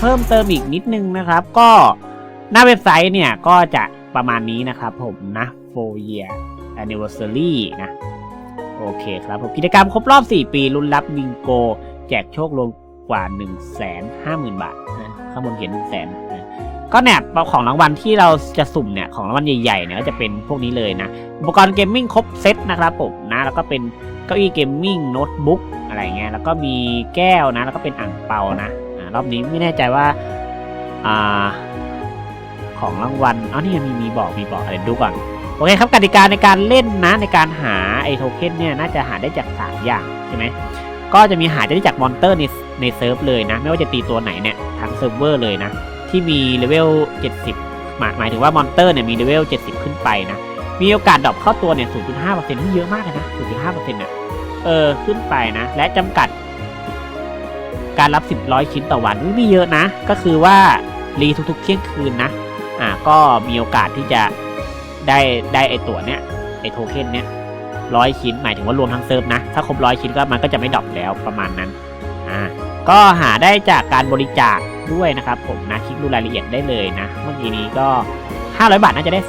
เพิ่มเติมอีกนิดนึงนะครับ ก็หน้าเว็บไซต์เนี่ยก็จะประมาณนี้นะครับผมนะ4 year anniversary นะ โอเคครับผมกิจกรรมครบรอบ 4 ปีรุ่นรับบิงโก แจกโชครวมกว่า 1 5 0 0 0 0 บาทนะข้างบนเขียน1 0 0 0 0แสนนะก็เนี่ยของรางวัลที่เราจะสุ่มเนี่ย ของรางวัลใหญ่ๆเนี่ยก็จะเป็นพวกนี้เลยนะ อุปกรณ์เกมมิ่งครบเซตนะครับผมนะ แล้วก็เป็น เก้าอี้เกมมิ่งโน้ตบุ๊กอะไรเงี้ยแล้วก็มีแก้วนะแล้วก็เป็นอ่างเปานะอ่ารอบนี้ไม่แน่ใจว่าอ่าของรางวัลอ๋อนี่มีมีบอกมีบอกอะไรดูก่อนโอเคครับกติกาในการเล่นนะในการหาไอโทเค็นเนี่ยน่าจะหาได้จากสามอย่างใช่ไหมก็จะมีหาได้จากมอนเตอร์ในในเซิร์ฟเลยนะ ไม่ว่าจะตีตัวไหนเนี่ยทั้งเซิร์ฟเวอร์เลยนะ ที่มีเลเวล 70 หมายหมายถึงว่ามอนเตอร์เนี่ยมีเลเวล 70 ขึ้นไปนะ มีโอกาสดรอปเข้าตัวเนี่ย 0.5%นี่เยอะมากเลยนะ 0.5%เนี่ย เออขึ้นไปนะ และจำกัด การรับ 10ร้อยชิ้นต่อวันไม่เยอะนะ ก็คือว่ารีทุกๆเที่ยงคืนนะ อ่าก็มีโอกาสที่จะได้ได้ไอตัวเนี้ยไอโทเค็นเนี้ยร้อยชิ้นหมายถึงว่ารวมทั้งเซิร์ฟนะ ถ้าครบร้อยชิ้นก็มันก็จะไม่ดรอปแล้วประมาณนั้นอ่าก็หาได้จากการบริจาคด้วยนะครับผมนะคลิกดูรายละเอียดได้เลยนะ เมื่อกี้นี้ก็ 500 บาทน่าจะได้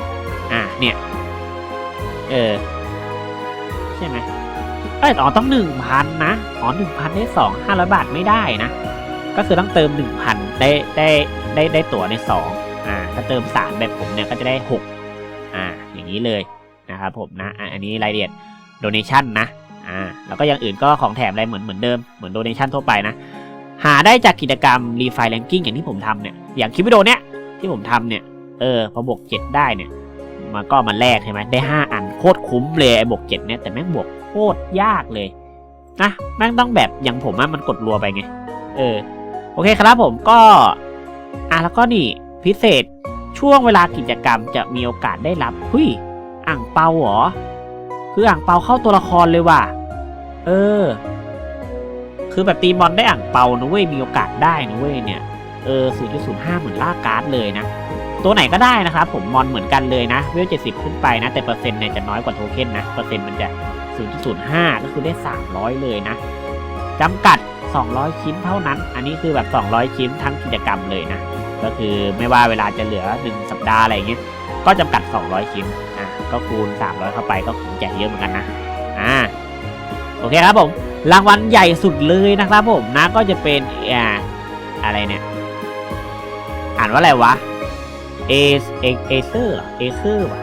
2 อ่าเนี่ย เออ ใช่ไหม เอ้ยอ๋อต้องหนึ่งพันนะ อ๋อหนึ่งพันได้สองห้าร้อยบาทไม่ได้นะ ก็คือต้องเติมหนึ่งพันได้ได้ได้ได้ตั๋วในสองอ่า ถ้าเติมสามแบบผมเนี่ยก็จะได้หกอ่า อย่างนี้เลยนะครับผมนะ อันนี้รายละเอียด donation นะ อ่า แล้วก็อย่างอื่นก็ของแถมอะไรเหมือนเหมือนเดิม เหมือน donation ทั่วไปนะ หาได้จากกิจกรรม refi ranking อย่างที่ผมทำเนี่ย อย่างคลิปวิดีโอเนี้ยที่ผมทำเนี่ย เออ พอบวกเจ็ดได้เนี่ย มันก็มาแลกใช่ไหมได้ห้าอันโคตรคุ้มเลยไอ้บวกเจ็ดเนี่ย แต่แม่งบวก ตรยากเลยนะแม่งต้องแบบอย่างผมอะมันกดรัวไปไง เออ โอเคครับผมก็ อะแล้วก็นี่พิเศษช่วงเวลากิจกรรมจะมีโอกาสได้รับหุยอ่างเปาเหรอ คืออ่างเปาเข้าตัวละครเลยว่ะ เออ คือแบบตีบอลได้อ่างเปานะเว้ย มีโอกาสได้นะเว้ยเนี่ย เออ 0.05 เหมือนล่าการ์ดเลยนะ ตัวไหนก็ได้นะครับผมมอนเหมือนกันเลยนะ เวล 70 ขึ้นไปนะ แต่เปอร์เซ็นต์เนี่ยจะน้อยกว่าโทเค็นนะ เปอร์เซ็นต์มันจะ 0.05 ก็คือได้ 300 เลยนะจำกัด 200 ชิ้นเท่านั้น อันนี้คือแบบ 200 ชิ้นทั้งกิจกรรมเลยนะ ก็คือไม่ว่าเวลาจะเหลือ 1 สัปดาห์อะไรอย่างเงี้ย ก็จำกัด 200 ชิ้น อะ ก็คูณ 300 เข้าไปก็คงจะเยอะเหมือนกันนะ อ่า โอเคครับผม รางวัลใหญ่สุดเลยนะครับผมนะ ก็จะเป็น อ่า อะไรเนี่ย อ่านว่าอะไรวะ เอเอเอเซอร์เอเอเคอร์วะ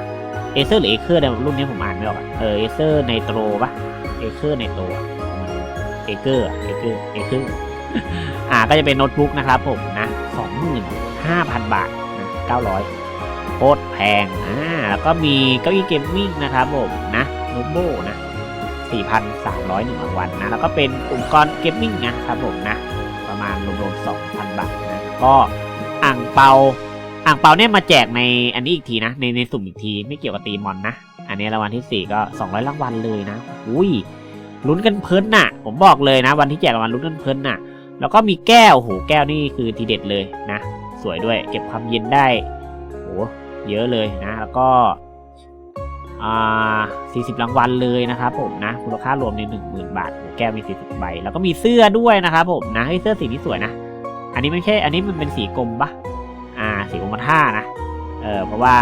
เอเซอร์หรือเอเคอร์เนี่ยรุ่นนี้ผมอ่านไม่ออกอะเออเอเซอร์ไนโตรปะเอเคอร์ไนโตรเอเกอร์เอเกอร์เอเคอร์อ่าก็จะเป็นโน้ตบุ๊กนะครับผมนะสองหมื่นห้าพันบาทนะเก้าร้อยโคตรแพงอ่าแล้วก็มีเก้าอี้เกมมิ่งนะครับผมนะโนโบนะสี่พันสามร้อยหนึ่งรางวัลนะแล้วก็เป็นอุปกรณ์เกมมิ่งนะครับผมนะประมาณรวมๆสองพันบาทนะก็อ่างเปา อ่างเปาเนี่ยมาแจกในอันนี้อีกทีนะ ในในสุ่มอีกทีไม่เกี่ยวกับตีมอนนะ อันนี้รางวัลที่สี่ก็สองร้อยรางวัลเลยนะ อุ้ยลุ้นกันเพลินน่ะ ผมบอกเลยนะ วันที่แจกรางวัลลุ้นกันเพลินน่ะ แล้วก็มีแก้วโหแก้วนี่คือทีเด็ดเลยนะ สวยด้วย เก็บความเย็นได้โหเยอะเลยนะ แล้วก็อ่าสี่สิบรางวัลเลยนะครับผมนะมูลค่ารวมในหนึ่งหมื่นบาทโหแก้วมีสี่สิบใบ แล้วก็มีเสื้อด้วยนะครับผมนะให้เสื้อสีนี้สวยนะ อันนี้ไม่ใช่ อันนี้มันเป็นสีกลมปะ สีกรมท่านะ เออเพราะว่า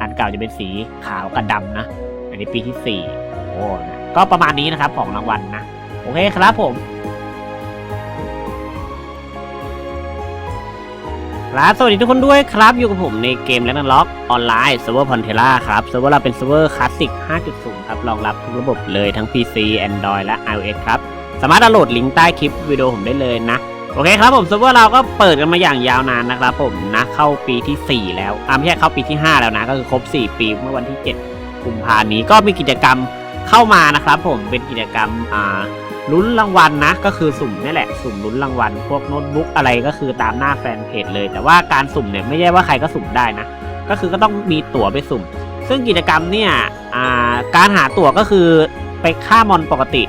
อันเก่าจะเป็นสีขาวกับดำนะ อันนี้ปีที่สี่โอ้นะก็ประมาณนี้นะครับของรางวัลนะ โอเคครับผมครับสวัสดีทุกคนด้วยครับ อยู่กับผมในเกมและนันล็อกออนไลน์เซิร์ฟเวอร์พอนเทล่าครับเซิร์ฟเวอร์เราเป็นเซิร์ฟเวอร์คลาสสิก 5.0 ครับ รองรับทุกระบบเลยทั้ง PC Android และ iOS ครับ สามารถดาวน์โหลดลิงก์ใต้คลิปวิดีโอผมได้เลยนะ โอเคครับผมเซิร์ฟเวอร์เราก็เปิดกันมาอย่างยาวนานนะครับผมนะเข้าปีที่ 4 แล้วอ่าไม่ใช่เข้าปีที่ 5 แล้วนะ ก็คือครบ 4 ปีเมื่อวันที่ 7 กุมภานี้ก็มีกิจกรรมเข้ามานะครับผมเป็นกิจกรรมอ่าลุ้นรางวัลนะ ก็คือสุ่มนี่แหละสุ่มลุ้นรางวัล พวกโน้ตบุ๊กอะไรก็คือตามหน้าแฟนเพจเลย แต่ว่าการสุ่มเนี่ยไม่ใช่ว่าใครก็สุ่มได้นะ ก็คือก็ต้องมีตั๋วไปสุ่ม ซึ่งกิจกรรมเนี่ยอ่าการหาตั๋วก็คือไปฆ่ามอนปกติ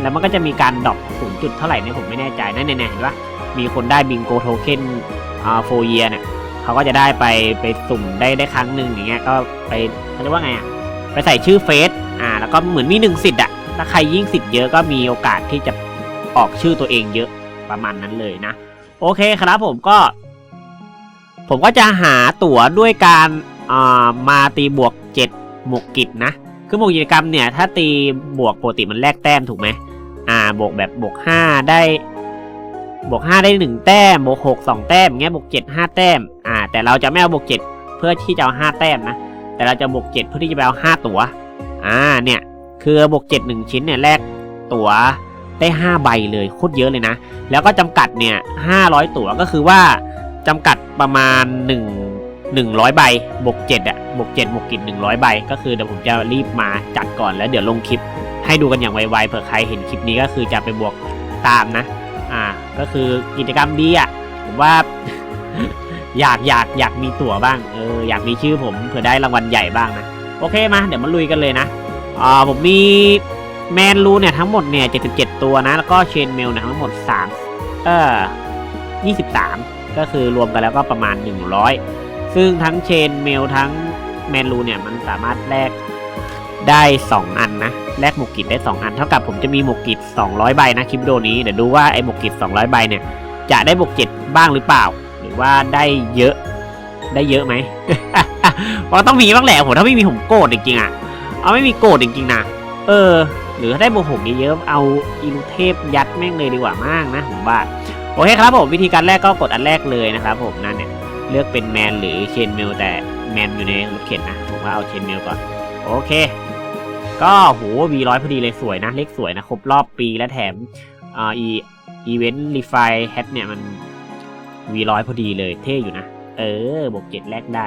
แล้วมันก็จะมีการดรอปสูงจุดเท่าไหร่เนี่ยผมไม่แน่ใจนั่นเนี่ยเห็นปะ มีคนได้บิงโกโทเค็นอ่าโฟเยียเนี่ยเขาก็จะได้ไปไปสุ่มได้ได้ครั้งหนึ่งอย่างเงี้ยก็ไปเขาเรียกว่าไงอะไปใส่ชื่อเฟซอ่าแล้วก็เหมือนมีหนึ่งสิทธิ์อะถ้าใครยิ่งสิทธิ์เยอะก็มีโอกาสที่จะออกชื่อตัวเองเยอะประมาณนั้นเลยนะ โอเคครับผมก็ ผมก็จะหาตั๋วด้วยการอ่ามาตีบวกเจ็ดหมวกกิจนะ คือหมวกกิจกรรมเนี่ย ถ้าตีบวกปกติมันแลกแต้มถูกไหมอ่าบวกแบบบวกห้าได้ บวกห้าได้หนึ่งแต้ม บวกหกสองแต้มเงี้ยบวกเจ็ดห้าแต้ม อ่า แต่เราจะไม่เอาบวกเจ็ดเพื่อที่จะเอาห้าแต้มนะ แต่เราจะบวกเจ็ดเพื่อที่จะไปเอาห้าตัว อ่า เนี่ย คือบวกเจ็ดหนึ่งชิ้นเนี่ยแลกตัวได้ห้าใบเลยโคตรเยอะเลยนะ แล้วก็จำกัดเนี่ยห้าร้อยตัวก็คือว่าจำกัดประมาณหนึ่งหนึ่งร้อยใบบวกเจ็ดอะบวกเจ็ดบวกกิจหนึ่งร้อยใบ ก็คือเดี๋ยวผมจะรีบมาจัดก่อนแล้วเดี๋ยวลงคลิปให้ดูกันอย่างไวๆเผื่อใครเห็นคลิปนี้ก็คือจะไปบวกตามนะ อ่า ก็คือกิจกรรมดีอะ ผมว่า อยากอยากอยากมีตั๋วบ้าง เออ อยากมีชื่อผมเผื่อได้รางวัลใหญ่บ้างนะ โอเคมา เดี๋ยวมาลุยกันเลยนะ อ่า ผมมีแมนรูเนี่ยทั้งหมดเนี่ย 77 ตัวนะ แล้วก็เชนเมลเนี่ยทั้งหมด 3 เออ 23 ก็คือรวมกันแล้วก็ประมาณ 100 ซึ่งทั้งเชนเมลทั้งแมนรูเนี่ยมันสามารถแลก ได้ 2 อันนะ แลกหมวกกิจได้ 2 อัน เท่ากับผมจะมีหมวกกิจ200 ใบนะคลิปวิดีโอนี้ เดี๋ยวดูว่าไอ้หมวกกิจ200 ใบเนี่ย จะได้บวก7บ้างหรือเปล่า หรือว่าได้เยอะ ได้เยอะไหมเพราะต้องมีบ้างแหละผมถ้าไม่มีผมโกรธจริงๆอะ เอาไม่มีโกรธจริงๆนะ เออ หรือถ้าได้บวกหกเยอะๆ เอาอิลูเทพยัดแม่งเลยดีกว่ามากนะผมว่า โอเคครับผมวิธีการแรกก็กดอันแรกเลยนะครับผมนั่นเนี่ยเลือกเป็นแมนหรือเชนเมลแต่แมนอยู่ในรถเข็นนะ ผมว่าเอาเชนเมลก่อน โอเค ก็โหวีร้อยพอดีเลยสวยนะ เลขสวยนะ ครบรอบปีและแถมอ่าอีอีเวนต์รีไฟแฮทเนี่ยมันวีร้อยพอดีเลยเท่อยู่นะ เออบวกเจ็ดแลกได้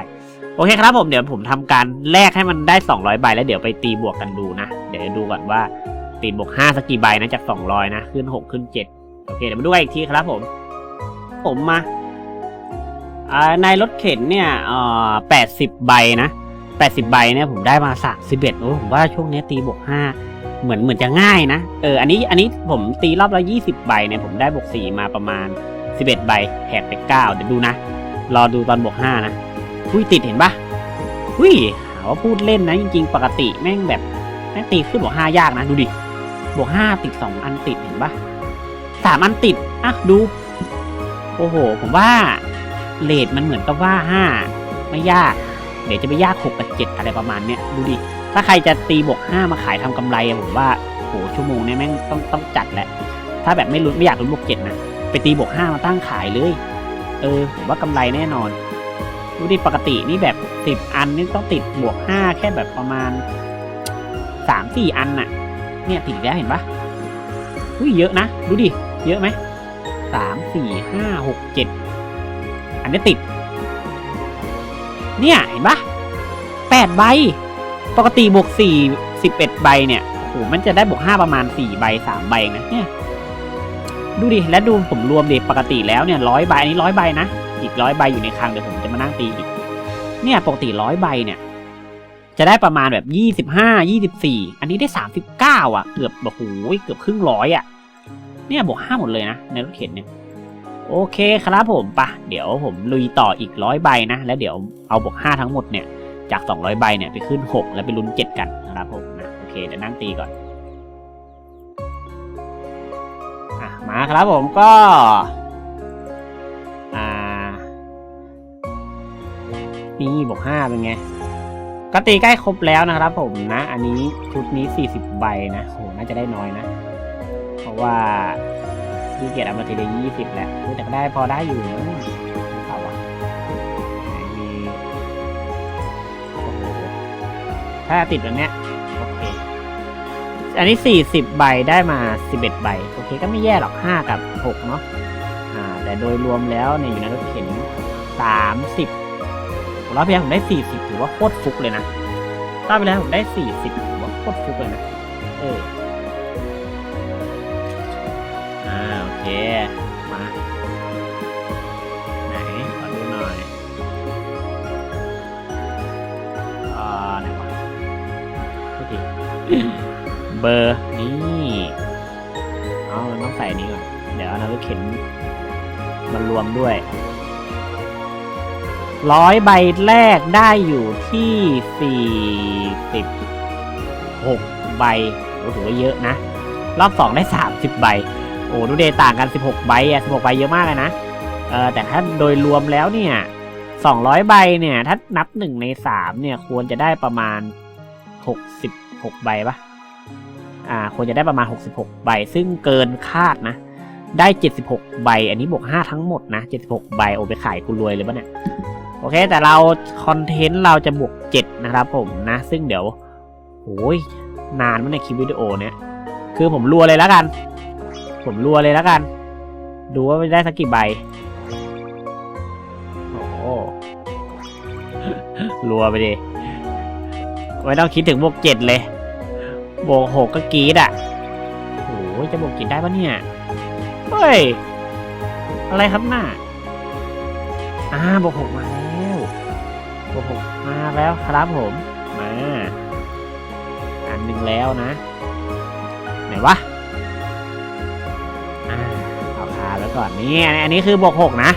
โอเคครับผมเดี๋ยวผมทำการแลกให้มันได้ 200 ใบแล้วเดี๋ยวไปตีบวกกันดูนะ เดี๋ยวดูก่อนว่าตีบวก5สักกี่ใบนะจาก 200 นะ ขึ้น 6 ขึ้น 7 โอเคเดี๋ยวมาดูกันอีกทีครับผม ผมมาอ่าในรถเข็นเนี่ยเอ่อ80ใบนะ 80 ใบเนี่ยผมได้มา 31โอ้ผมว่าช่วงนี้ตีบวก5เหมือนเหมือนจะง่ายนะ เออ อันนี้ อันนี้ผมตีรอบละ20 ใบเนี่ยผมได้บวก4มาประมาณ 11 ใบแหกไป9เดี๋ยวดูนะ รอดูตอนบวก5นะอุ้ยติดเห็นปะอุ้ยหาว่าพูดเล่นนะจริง ๆ ปกติแม่งแบบแม่งตีขึ้นบวกห้ายากนะ ดูดิ บวกห้าติดสองอันติดเห็นปะสามอันติด อะ ดู โอ้โห ผมว่าเลทมันเหมือนกับว่าห้าไม่ยาก เดี๋ยวจะไปยากหกกับเจ็ดอะไรประมาณเนี้ยดูดิ ถ้าใครจะตีบวกห้ามาขายทำกำไรผมว่าโหชั่วโมงเนี้ยแม่งต้องต้องจัดแหละ ถ้าแบบไม่รู้ไม่อยากรู้นบวกเจ็ดนะไปตีบวกห้ามาตั้งขายเลย เออผมว่ากำไรแน่นอน ดูดิปกตินี่แบบสิบอันนี่ต้องติดบวกห้าแค่แบบประมาณสามสี่อันน่ะ เนี่ยติดแล้วเห็นปะอุ้ยเยอะนะ ดูดิ เยอะไหมสามสี่ห้าหกเจ็ดอันนี้ติด เนี่ยเห็นปะแปดใบ ปกติบวกสี่สิบเอ็ดใบเนี่ยโอ้โหมันจะได้บวกห้าประมาณสี่ใบสามใบนะเนี่ย ดูดิ แล้วดูผมรวมดิปกติแล้วเนี่ยร้อยใบอันนี้ร้อยใบนะ อีกร้อยใบอยู่ในคลังเดี๋ยวผมจะมานั่งตีอีก เนี่ยปกติร้อยใบเนี่ย จะได้ประมาณแบบยี่สิบห้ายี่สิบสี่อันนี้ได้สามสิบเก้าอะ เกือบโอ้โหเกือบครึ่งร้อยอะ เนี่ยบวกห้าหมดเลยนะในรถเข็นเนี่ย โอเคครับผมปะเดี๋ยวผมลุยต่ออีกร้อยใบนะแล้วเดี๋ยวเอาบวกห้าทั้งหมดเนี่ยจากสองร้อยใบเนี่ยไปขึ้นหกแล้วไปลุ้นเจ็ดกันนะครับผมนะโอเคเดี๋ยวนั่งตีก่อนอะมาครับผมก็อ่านี่บวกห้าเป็นไงก็ตีใกล้ครบแล้วนะครับผมนะ อันนี้ชุดนี้สี่สิบใบนะโหน่าจะได้น้อยนะ เพราะว่า พี่เกียรติอามาทีละยี่สิบแหละแต่ก็ได้พอได้อยู่นะเอาวะมีโอ้โหถ้าติดแบบเนี้ยโอเค อันนี้สี่สิบใบได้มาสิบเอ็ดใบ โอเค ก็ไม่แย่หรอกห้ากับหกเนาะอ่า แต่โดยรวมแล้วเนี่ยอยู่ในรถเข็นสามสิบรอบที่แล้วผมได้สี่สิบถือว่าโคตรฟุกเลยนะรอบที่แล้วผมได้สี่สิบถือว่าโคตรฟุกเลยนะ เออ เค มา ไหนขอดูหน่อยอ่าไหนวะพูดทีเบอร์นี่เอามันต้องใส่นี้ก่อน เดี๋ยวเอานาฬิกเข็นมันรวมด้วยร้อยใบแรกได้อยู่ที่สี่สิบหกใบโอถือว่าเยอะนะ รอบสองได้สามสิบใบ อ้ดูเดต่างกันสิบหกใบอะสิบหกใบเยอะมากเลยนะ เออแต่ถ้าโดยรวมแล้วเนี่ยสองร้อยใบเนี่ย ถ้านับหนึ่งในสามเนี่ย ควรจะได้ประมาณหกสิบหกใบปะอ่า ควรจะได้ประมาณหกสิบหกใบ ซึ่งเกินคาดนะ ได้เจ็ดสิบหกใบ อันนี้บวกห้าทั้งหมดนะเจ็ดสิบหกใบ โอไปขายกูรวยเลยปะเนี่ย โอเค แต่เราคอนเทนต์เราจะบวกเจ็ดนะครับผมนะ ซึ่งเดี๋ยวโอ้ยนานมั้ในคลิปวิดีโอเนี่ย คือผมรัวเลยแล้วกัน ผมรัวเลยแล้วกัน ดูว่าได้สักกี่ใบโอ้โหรัวไปดิไม่ต้องคิดถึงบวกเจ็ดเลยบวกหกก็กรีดอะโอ้ยจะบวกเจ็ดได้ปะเนี่ยเฮ้ย อะไรครับหน้าอ่าบวกหกมาแล้วบวกหกมาแล้วครับผมมาอันหนึ่งแล้วนะ ไหนวะ ก่อนนี่อันนี้คือบวกหกนะ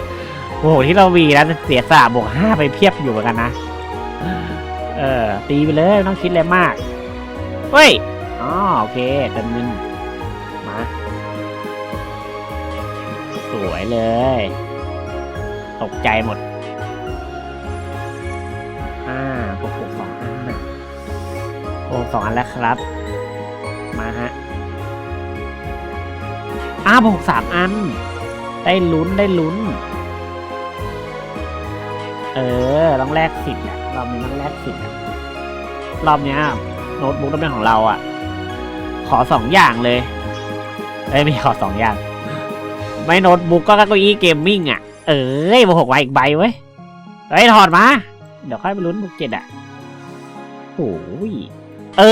บวกหที่เราวีแล้วเสียสละบวกห้าไปเพียบอยู่เหมือนกันนะ เออตีไปเลยไม่ต้องคิดอะไรมากเฮ้ยอ๋อโอเคเต็มเงินมา สวยเลย ตกใจหมดอ่าบวกหกสองอันโอ้สองอันแล้วครับ มาฮะอ้าวบวกสามอัน ได้ลุ้นได้ลุ้น เออต้องแลกสิทธิ์อะรอบนี้ต้องแลกสิทธิ์อะรอบเนี้ยโน้ตบุ๊กต้องเป็นของเราอะขอสองอย่างเลยเอ้ยไม่ขอสองอย่าง ไม่โน้ตบุ๊กก็เก้าอี้เกมมิ่งอะเอ้ยบวกหกใบอีกใบเว้ยเฮ้ยถอดมา เดี๋ยวค่อยไปลุ้นบวกเจ็ดอะโอ้ยเอ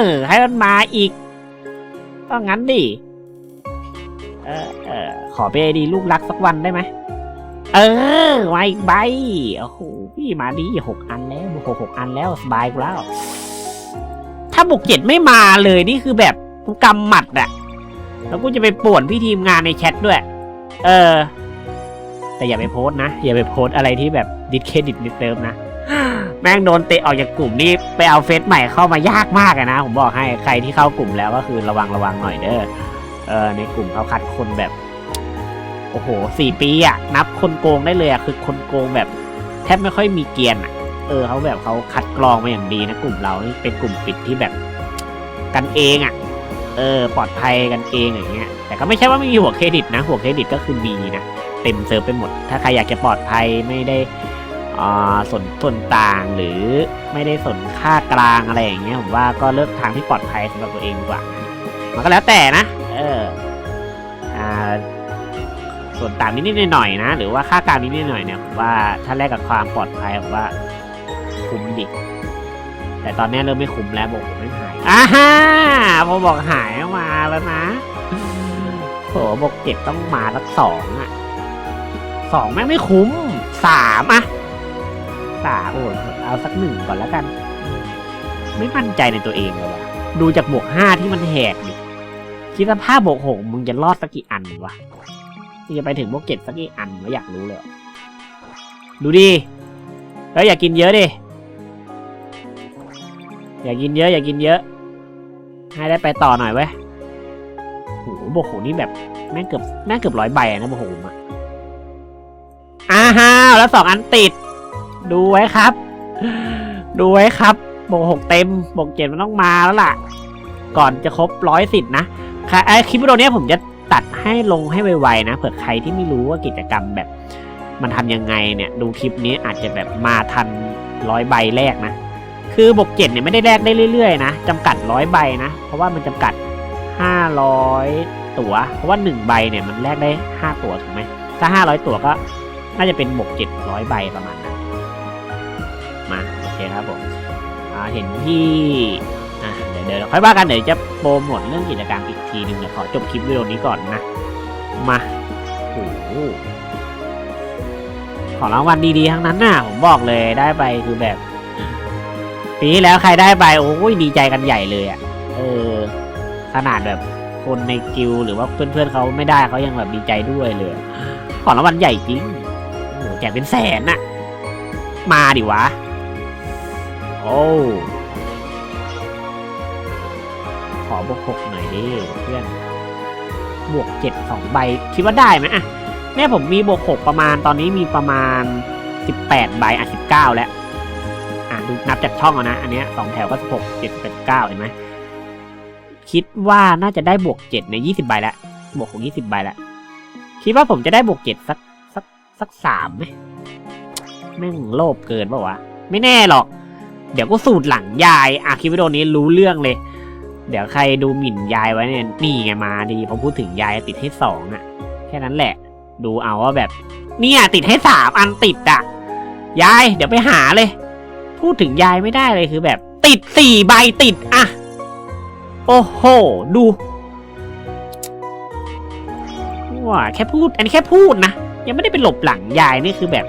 อ ให้มันมาอีกต้องงั้นดิ เออเออ ขอไปดีลูกรักสักวันได้ไหม เออมาอีกใบโอ้โหพี่มาดีหกอันแล้วบวกหกหกอันแล้วสบายกูแล้ว ถ้าบวกเจ็ดไม่มาเลยนี่คือแบบกูกำหมัดอะแล้วกูจะไปป่วนพี่ทีมงานในแชทด้วย เออ แต่อย่าไปโพสต์นะ อย่าไปโพสต์อะไรที่แบบดิสเครดิตดิสเติมนะแม่งโดนเตะออกจากกลุ่มนี่ไปเอาเฟซใหม่เข้ามายากมากนะ ผมบอกให้ใครที่เข้ากลุ่มแล้วก็คือระวังระวังหน่อยเด้อเออในกลุ่มเขาคัดคนแบบ โอ้โหสี่ปีอะนับคนโกงได้เลยอะคือคนโกงแบบ แทบไม่ค่อยมีเกียรติอะเออเขาแบบเขาคัดกรองมาอย่างดีนะกลุ่มเรานี่เป็นกลุ่มปิดที่แบบกันเองอะเออปลอดภัยกันเองอย่างเงี้ย แต่ก็ไม่ใช่ว่าไม่มีหัวเครดิตนะ หัวเครดิตก็คือมีนะเต็มเซิร์ฟไปหมด ถ้าใครอยากจะปลอดภัยไม่ได้อ่าสนส่วนต่างหรือไม่ได้สนค่ากลางอะไรอย่างเงี้ยผมว่าก็เลือกทางที่ปลอดภัยสำหรับตัวเองดีกว่ามันก็แล้วแต่นะ เอออ่า ส่วนต่างนิดๆหน่อยๆนะ หรือว่าค่ากลางนิดๆหน่อยๆเนี่ยผมว่าถ้าแลกกับความปลอดภัยผมว่าคุ้มดิแต่ตอนนี้เริ่มไม่คุ้มแล้วบอกผมไม่หายอ่าฮ่าพอบอกหายมาแล้วนะโหบอกเจ็ดต้องมาสักสองอะสองแม่งไม่คุ้มสามอะสามโอ้เอาสักหนึ่งก่อนแล้วกัน ไม่มั่นใจในตัวเองเลยว่ะดูจากบวกห้าที่มันแหกดิคิดว่าถ้าบวกหกมึงจะรอดสักกี่อันวะ จะไปถึงบวกเจ็ดสักกี่อันวะอยากรู้เลย ดูดิเฮ้ยอยากกินเยอะดิ อยากกินเยอะ อยากกินเยอะ ให้ได้ไปต่อหน่อยเว้ยโหบวกหนี่แบบแม่งเกือบแม่งเกือบร้อยใบอะนะบวกหมอะอ้าวแล้วสองอันติด ดูไว้ครับ ดูไว้ครับบวกหกเต็มบวกเจ็ดมันต้องมาแล้วล่ะ ก่อนจะครบร้อยสิทธิ์นะค่ะไอคลิปวิดีโอนี้ผมจะ ตัดให้ลงให้ไวๆนะเผื่อใครที่ไม่รู้ว่ากิจกรรมแบบ มันทำยังไงเนี่ยดูคลิปนี้อาจจะแบบมาทันร้อยใบแรกนะ คือบกเจ็ดเนี่ยไม่ได้แลกได้เรื่อยๆนะจำกัดร้อยใบนะ เพราะว่ามันจำกัดห้าร้อยตั๋ว เพราะว่าหนึ่งใบเนี่ยมันแลกได้ห้าตั๋วถูกไหมถ้าห้าร้อยตั๋วก็น่าจะเป็นบกเจ็ดร้อยใบประมาณนั้นมาโอเคครับผมอ่าเห็นที่ เดี๋ยวค่อยว่ากันเดี๋ยวจะโปรโมทเรื่องกิจกรรมอีกทีหนึ่งเดี๋ยวขอจบคลิปวิดีโอนี้ก่อนนะ มาโอ้โหของรางวัลดีๆทั้งนั้นน่ะผมบอกเลยได้ไปคือแบบ ปีแล้วใครได้ไปโอ้ยดีใจกันใหญ่เลยอะ่ะ เออ ขนาดแบบคนในกิลหรือว่าเพื่อนๆเขาไม่ได้เขายังแบบดีใจด้วยเลย ของรางวัลใหญ่จริงโอ้แจกเป็นแสนน่ะ มาดิวะ โอ้ บวกหกหน่อยดิเพื่อน บวกเจ็ดสองใบ คิดว่าได้ไหมอะเนี่ผมมีบวกหกประมาณตอนนี้มีประมาณสิบแปดใบอะสิบเก้าแล้ว อะดูนับจากช่องเอานะ อันเนี้ยสองแถวก็สิบหกเจ็ดแปดเก้าเห็นไหมคิดว่าน่าจะได้บวกเจ็ดในยี่สิบใบล้วบวกของยี่สิบใบล้วคิดว่าผมจะได้บวกเจ็ดสักสักสักสามไหมแม่งโลภเกินปล่าวะ ไม่แน่หรอก เดี๋ยวก็สูตรหลังยายอะคลิปวิดีโอนี้รู้เรื่องเลย เดี๋ยวใครดูหมิ่นยายไว้เนี่ยนี่ไงมาดีผมพูดถึงยายติดให้สองอะแค่นั้นแหละ ดูเอาว่าแบบ เนี่ยติดให้สามอันติดอะยาย เดี๋ยวไปหาเลย พูดถึงยายไม่ได้เลยคือแบบ ติดสี่ใบติดอะโอ้โห ดูว่าแค่พูด อันนี้แค่พูดนะ ยังไม่ได้ไปหลบหลังยายนี่คือแบบ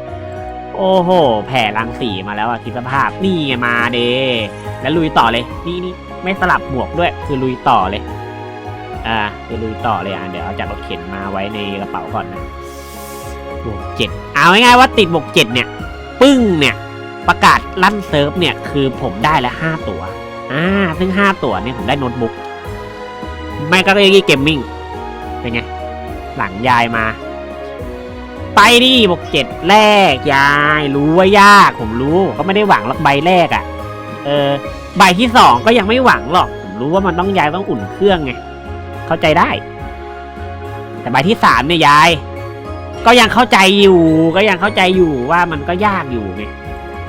โอ้โห แผ่รังสีมาแล้วอะคิดสภาพนี่ไงมาเดแล้วลุยต่อเลย นี่นี่ ไม่สลับบวกด้วยคือลุยต่อเลย อ่าคือลุยต่อเลยอะเดี๋ยวเอาจากรถเข็นมาไว้ในกระเป๋าก่อนนะบวกเจ็ดเอาง่ายๆว่าติดบวกเจ็ดเนี่ย ปึ้งเนี่ย ประกาศลั่นเซิร์ฟเนี่ยคือผมได้แล้วห้าตัวอ่าซึ่งห้าตัวเนี่ยผมได้โน้ตบุ๊กไม่ก็เรียกเกมมิ่งเป็นไง หลังยายมา ไปดิบวกเจ็ดแรกยาย รู้ว่ายาก ผมรู้ ก็ไม่ได้หวังหรอกใบแรกอะ่ะ ออใบที่สองก็ยังไม่หวังหรอก ผมรู้ว่ามันต้องยายต้องอุ่นเครื่องไง เข้าใจได้ แต่ใบที่สามเนี่ยยาย ก็ยังเข้าใจอยู่ ก็ยังเข้าใจอยู่ว่ามันก็ยากอยู่ไง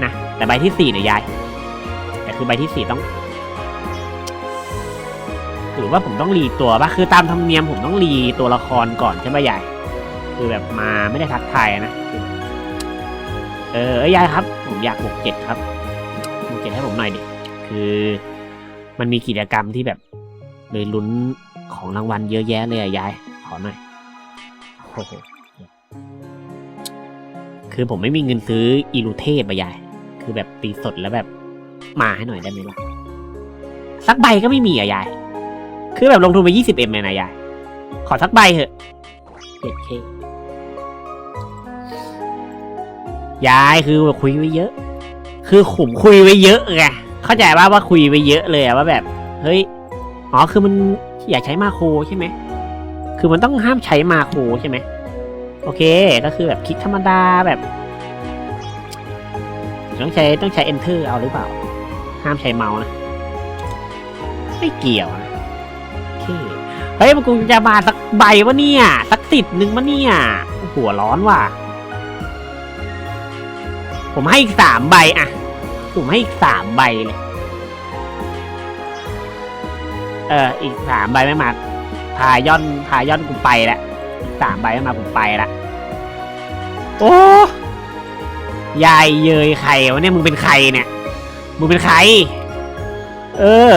นะ แต่ใบที่สี่เนี่ยยาย แต่คือใบที่สี่ต้องหรือว่าผมต้องรีตัวปะคือตามธรรมเนียมผมต้องรีตัวละครก่อนใช่ไหมยาย คือแบบมาไม่ได้ทักทายนะ เออเอ้ยยายครับ ผมอยากบวกเจ็ดครับ บวกเจ็ดให้ผมหน่อยดิคือมันมีกิจกรรมที่แบบเลยลุ้นของรางวัลเยอะแยะเลยอะยาย ขอหน่อยโอ้โหคือผมไม่มีเงินซื้ออีลูเทพอะยาย คือแบบตีสดแล้วแบบมาให้หน่อยได้ไหมล่ะสักใบก็ไม่มีอะยาย คือแบบลงทุนไปยี่สิบเอ็มเลยนะยาย ขอสักใบเถอะเจ็ดเคยายคือคุยไว้เยอะ คือขุมคุยไว้เยอะไงเข้าใจว่าว่าคุยไว้เยอะเลยอะว่าแบบ เฮ้ยอ๋อคือมันอย่าใช้มาโครใช่ไหมคือมันต้องห้ามใช้มาโครใช่ไหมโอเค ก็คือแบบคลิกธรรมดาแบบต้องใช้ต้องใช้ enter เอาหรือเปล่า ห้ามใช้เมาส์นะ ไม่เกี่ยวนะโอเคเฮ้ยมันกูจะมาสักใบวะเนี่ย สักติดหนึ่งวะเนี่ย หัวร้อนว่ะ ผมให้อีกสามใบอะ ผมให้อีกสามใบเลย เออ อีกสามใบไม่มา พาย่อนพาย่อนกูไปล้วอีกสามใบไม่มากูไปละ โอ้ยายเยยใครวะเนี่ยมึงเป็นใครเนี่ย มึงเป็นใคร เออ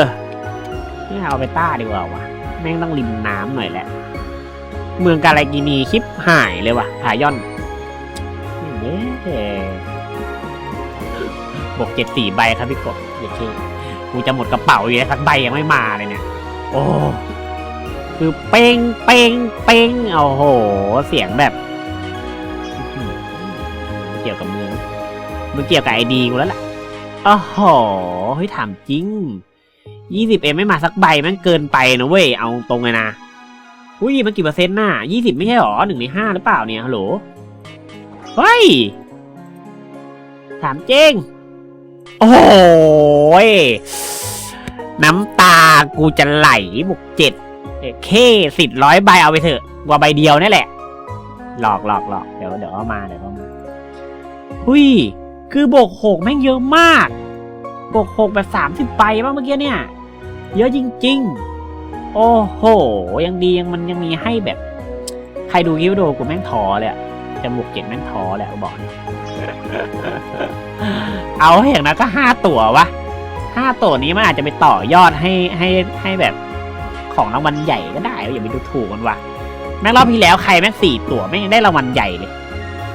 นี่เอาไปต้าดีกว่าวะแม่งต้องริมน้ำหน่อยแหละ เมืองกาลากินีคลิปหายเลยวะพายอนเย้ บวกเจ็ดสี่ใบครับพี่กบโอเคกูจะหมดกระเป๋าอยู่แล้วสักใบยังไม่มาเลยเนี่ย โอ้คือเป้งเป้งเป้งโอ้โห เสียงแบบเกี่ยวกับเมืองมันเกี่ยวกับไอดีกูแล้วล่ะโอ้โหเฮ้ยถามจริงยี่สิบเอ็มไม่มาสักใบแมันเกินไปนะเว้ยเอาตรงเลยนะอุ้ยมันกี่เปอร์เซ็นต์น่ะยี่สิบไม่ใช่หรอหนึ่งในห้าหรือเปล่าเนี่ยฮัลโหลเฮ้ยถามจริง โอ้ยน้ำตากูจะไหลบุกเจ็ดเคสิบร้อยใบเอาไปเถอะกว่าใบเดียวนี่แหละ หลอกหลอกหลอกเดี๋ยวเดี๋ยวเอามาเดี๋ยวเอามาหุยคือบวกหกแม่งเยอะมากบวกหกแบบสามสิบใบบ้างเมื่อกี้เนี่ย เยอะจริง ๆ โอ้โห ยังดียังมันยังมีให้แบบ ใครดูคลิปวิดีโอกูแม่งท้อเลยอะจะบวกเจ็ดแม่งท้อแหละบอก เอาให้อย่างนั้นก็ห้าตัววะห้าตัวนี้มันอาจจะไปต่อยอดให้ให้ให้แบบของรางวัลใหญ่ก็ได้อย่าไปดูถูกมันวะแม่งรอบที่แล้วใครแม่งสี่ตัวแม่งได้รางวัลใหญ่เลย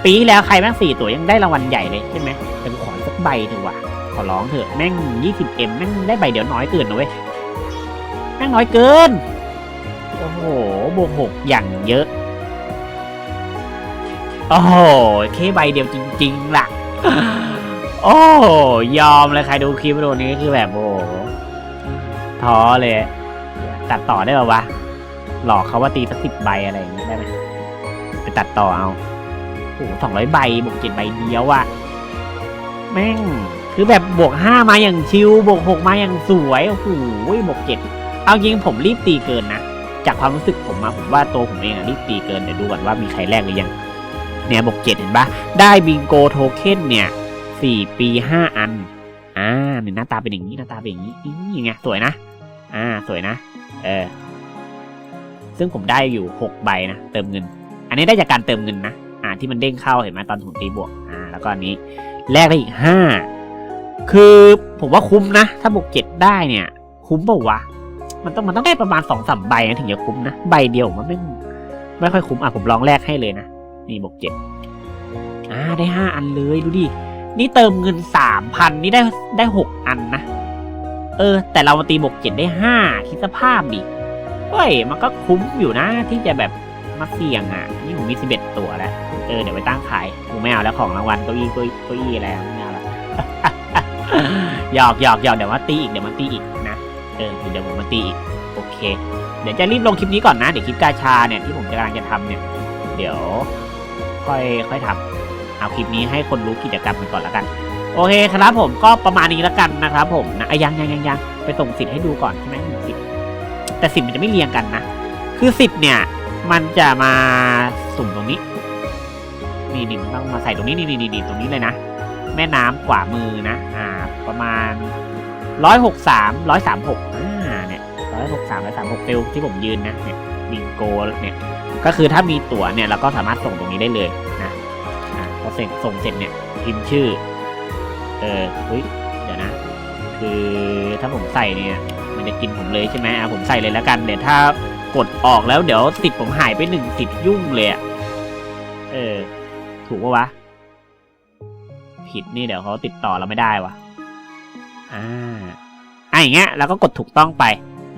ปีแล้วใครแม่งสี่ตัวยังได้รางวัลใหญ่เลยใช่ไหมแต่กูขอสักใบเถอะวะขอร้องเถอะแม่งยี่สิบเอ็มแม่งได้ใบเดียวน้อยเกินนะเว้ยแม่งน้อยเกินโอ้โหบวกหกอย่างเยอะโอ้โหแค่ใบเดียวจริง ๆ ล่ะ โอ้ยอมเลยใครดูคลิปวิดีโอนี้คือแบบโอ้โหท้อเลย ตัดต่อได้ป่าวะ หลอกเขาว่าตีสักสิบใบอะไรอย่างนี้ได้ไหมไปตัดต่อเอาโอ้โหสองร้อยใบบวกเจ็ดใบเดียวอะแม่ง คือแบบบวกห้ามาอย่างชิวบวกหกมาอย่างสวยโอ้โหบวกเจ็ดเอาจริงผมรีบตีเกินนะจากความรู้สึกผมมาผมว่าตัวผมเองอะรีบตีเกินเดี๋ยวดูก่อนว่ามีใครแลกหรือยังเนี่ยบวกเจ็ดเห็นปะได้บิงโกโทเค็นเนี่ย สี่ปีห้าอัน อ่าเนี่ยหน้าตาเป็นอย่างนี้หน้าตาเป็นอย่างนี้นี่ไงสวยนะ อ่าสวยนะ เออ ซึ่งผมได้อยู่หกใบนะเติมเงิน อันนี้ได้จากการเติมเงินนะ อ่า ที่มันเด้งเข้าเห็นไหมตอนผมตีบวก อ่า แล้วก็อันนี้แลกได้อีกห้า คือผมว่าคุ้มนะ ถ้าบวกเจ็ดได้เนี่ย คุ้มเปล่าวะ มันต้องมันต้องได้ประมาณสองสามใบนะถึงจะคุ้มนะ ใบเดียวมว่าไม่ไม่ค่อยคุ้ม อะผมลองแลกให้เลยนะ นี่บวกเจ็ดอ่าได้ห้าอันเลยดูดิ นี่เติมเงินสามพันนี่ได้ได้หกอันนะ เออ แต่เรามาตีบวกเจ็ดได้ห้าคิดสภาพดิเฮ้ย มันก็คุ้มอยู่นะที่จะแบบมาเสี่ยงอะ นี่ผมมีสิบเอ็ดตัวแล้ว เออ เดี๋ยวไปตั้งขายกูไม่เอาแล้วของรางวัลเก้าอี้เก้าอี้เก้าอี้อะไรไม่เอาล้วหยอกหยอกหยอกเดี๋ยวมาตีอีกเดี๋ยวมาตีอีกนะ เออเดี๋ยวผมมาตีอีก โอเค เดี๋ยวจะรีบลงคลิปนี้ก่อนนะ เดี๋ยวคลิปกาชาเนี่ยที่ผมกำลังจะทำเนี่ย เดี๋ยว ค่อยค่อยทำ เอาคลิปนี้ให้คนรู้กิจกรรมกันก่อนล้วกัน โอเคครับผมก็ประมาณนี้ล้วกันนะครับผมนะยังยังยังยังไปส่งสิทธิ์ให้ดูก่อนใช่ไหมสิทธิ์แต่สิทธิ์มันจะไม่เรียงกันนะ คือสิทธิ์เนี่ย มันจะมาสุ่มตรงนี้ นี่นี่มันต้องมาใส่ตรงนี้นี่นี่นี่ตรงนี้เลยนะ แม่น้ำขวามือนะ อ่า ประมาณร้อยหกสามร้อยสามหกอ่าเนี่ยร้อยหกสามร้อยสามหกฟิลที่ผมยืนนะเนี่ยบิงโกเนี่ยก็คือถ้ามีตั๋วเนี่ยเราก็สามารถส่งตรงนี้ได้เลย เสร็จส่งเสร็จเนี่ยพิมพ์ชื่อ เออเฮ้ยเดี๋ยวนะ คือถ้าผมใส่เนี่ย มันจะกินผมเลยใช่ไหมอะผมใส่เลยแล้วกันเดี๋ยวถ้ากดออกแล้วเดี๋ยวสิทธิ์ผมหายไปหนึ่งสิทธิ์ยุ่งเลยอะเออ ถูกปะวะ ผิดนี่เดี๋ยวเขาติดต่อเราไม่ได้วะอ่าอะอย่างเงี้ยเราก็กดถูกต้องไป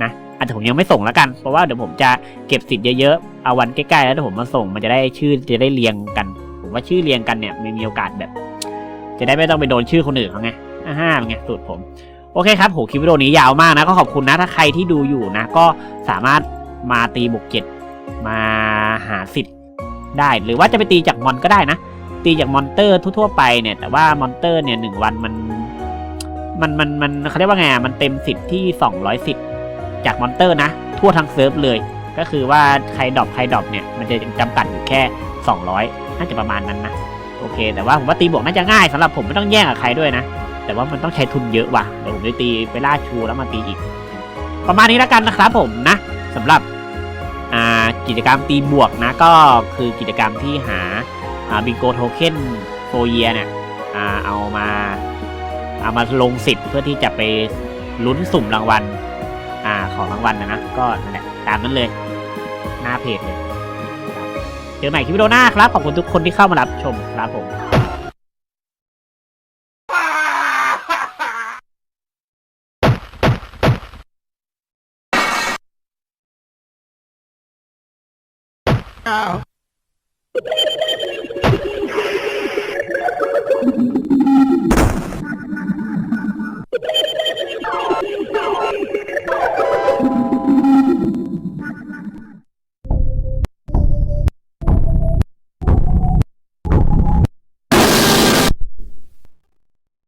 นะอาจจะผมยังไม่ส่งแล้วกัน เพราะว่าเดี๋ยวผมจะเก็บสิทธิ์เยอะๆ เอาวันใกล้ๆแล้วเดี๋ยวผมมาส่งมันจะได้ชื่อจะได้เรียงกัน ผมว่าชื่อเรียงกันเนี่ยไม่มีโอกาสแบบ จะได้ไม่ต้องไปโดนชื่อคนอื่นเขาไงอ่าห้าเป็นไงสูตรผม โอเคครับโหคลิปวิดีโอนี้ยาวมากนะ ก็ขอบคุณนะถ้าใครที่ดูอยู่นะ ก็สามารถมาตีบวกเจ็ดมาหาสิทธิ์ได้ หรือว่าจะไปตีจากมอนก็ได้นะ ตีจากมอนเตอร์ทั่วๆไปเนี่ย แต่ว่ามอนเตอร์เนี่ยหนึ่งวันมัน มันมันมันเขาเรียกว่าไงมันเต็มสิทธิ์ที่สองร้อยสิทธิ์จากมอนเตอร์นะ ทั่วทั้งเซิร์ฟเลย ก็คือว่าใครดรอปใครดรอปเนี่ยมันจะจำกัดอยู่แค่ สองร้อยน่าจะประมาณนั้นนะ โอเค แต่ว่าผมว่าตีบวกน่าจะง่ายสำหรับผมไม่ต้องแย่งกับใครด้วยนะ แต่ว่ามันต้องใช้ทุนเยอะว่ะ เดี๋ยวผมจะตีไปล่าชูแล้วมาตีอีก ประมาณนี้แล้วกันนะครับผมนะสำหรับกิจกรรมตีบวกนะก็คือกิจกรรมที่หาบิงโกโทเค็นโฟเยียเนี่ยเอามาเอามาลงสิทธิ์เพื่อที่จะไปลุ้นสุ่มรางวัลอของรางวัลนะนะก็นั่นแหละตามนั้นเลย หน้าเพจเลย เจอใหม่คลิปวิดีโอหน้าครับ ขอบคุณทุกคนที่เข้ามารับชมครับผม Ow.